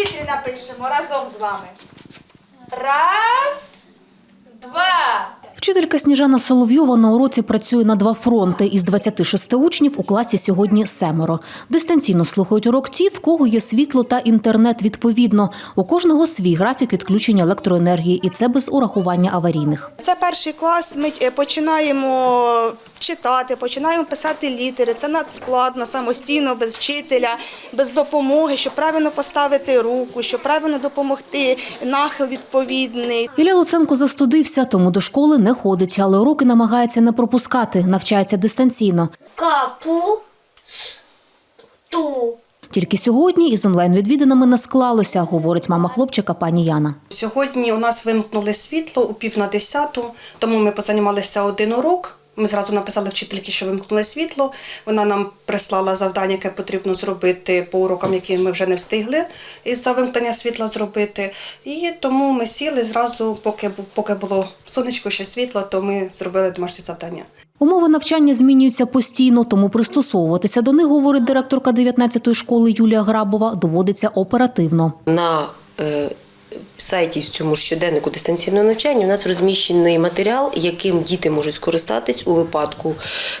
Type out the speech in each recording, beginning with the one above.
повітрі напишемо разом з вами. Раз, два. Вчителька Сніжана Соловйова на уроці працює на два фронти. Із 26 учнів у класі сьогодні семеро. Дистанційно слухають урок ті, в кого є світло та інтернет відповідно. У кожного свій графік відключення електроенергії, і це без урахування аварійних. Це перший клас. Ми е, починаємо читати, починаємо писати літери. Це надскладно, самостійно, без вчителя, без допомоги, щоб правильно поставити руку, щоб правильно допомогти, нахил відповідний. Ілля Луценко застудився, тому до школи не ходить, але уроки намагається не пропускати, навчається дистанційно. Капу сту. Тільки сьогодні із онлайн-відвідинами не склалося, говорить мама хлопчика пані Яна. Сьогодні у нас вимкнули світло у пів на десяту, тому ми позанімалися один урок. Ми зразу написали вчительки, що вимкнули світло. Вона нам прислала завдання, яке потрібно зробити по урокам, які ми вже не встигли із-за вимкнення світла зробити. І тому ми сіли зразу, поки, поки було сонечко ще світло, то ми зробили домашнє завдання. Умови навчання змінюються постійно, тому пристосовуватися до них, говорить директорка 19-ї школи Юлія Грабова, доводиться оперативно. На е, сайті в цьому щоденнику дистанційного навчання у нас розміщений матеріал, яким діти можуть скористатись у випадку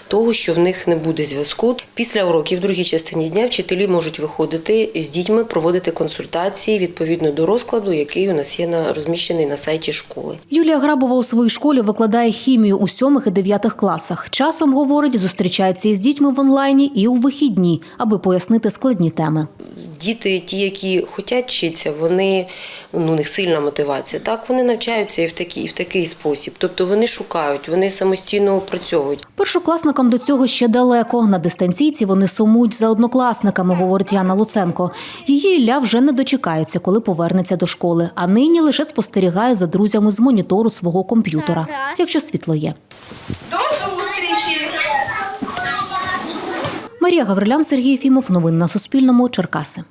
того, що в них не буде зв'язку. Після уроків в другій частині дня вчителі можуть виходити з дітьми, проводити консультації відповідно до розкладу, який у нас є на розміщений на сайті школи. Юлія Грабова у своїй школі викладає хімію у сьомих і дев'ятих класах. Часом, говорить, зустрічається із дітьми в онлайні і у вихідні, аби пояснити складні теми. Діти, ті, які хочуть вчитися, вони ну, у них сильна мотивація. Так вони навчаються і в такий, і в такий спосіб. Тобто вони шукають, вони самостійно опрацьовують. Першокласникам до цього ще далеко. На дистанційці вони сумують за однокласниками, говорить Яна Луценко. Її Ілля вже не дочекається, коли повернеться до школи, а нині лише спостерігає за друзями з монітору свого комп'ютера, якщо світло є. До зустрічі! Марія Гаврилян, Сергій Фімов. Новини на Суспільному. Черкаси.